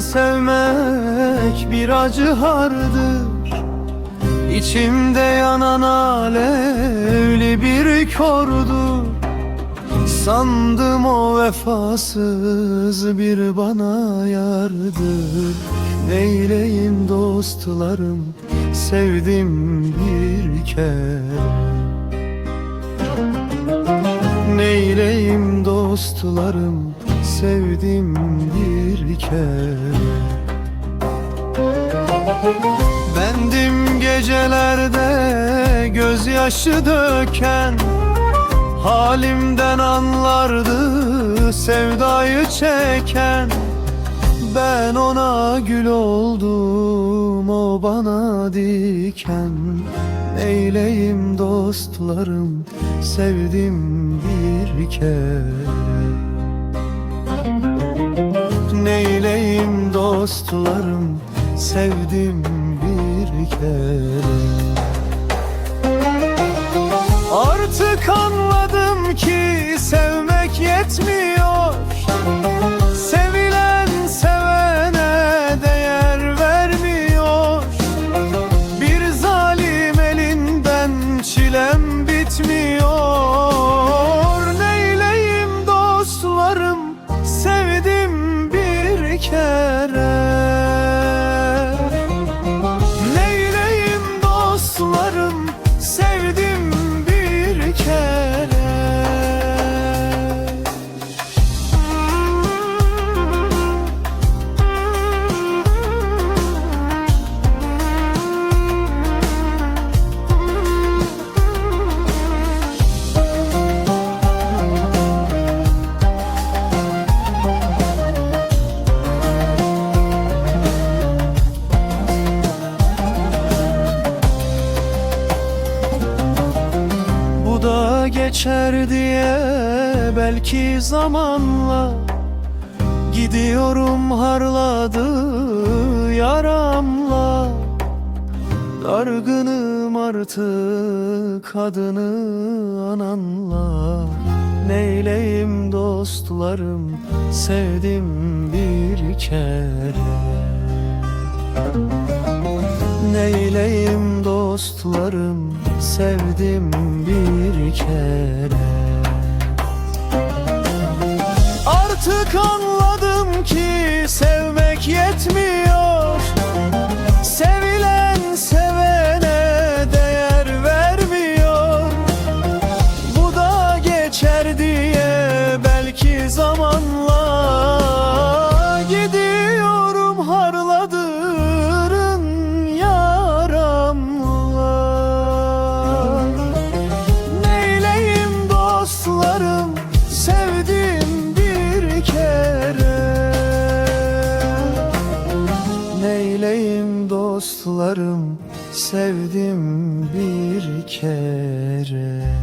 sevmek bir acı hardır İçimde yanan alevli bir kordur. Sandım o vefasız bir bana yardır. Neyleyim dostlarım? Sevdim bir kere. Neyleyim dostlarım sevdim bir kere. Bendim gecelerde gözyaşı döken. Halimden anlardı sevdayı çeken. Ben ona gül oldum o bana diken. Neyleyim dostlarım sevdim bir kere dostlarım sevdim bir kere. Artık anladım ki sevmek yetmiyor geçer diye belki zamanla Gidiyorum harladı yaramla. Dargınım artık adını ananla. Neyleyim dostlarım sevdim bir kere. Neyleyim dostlarım sevdim bir kere. Artık anladım ki yarım sevdim bir kere.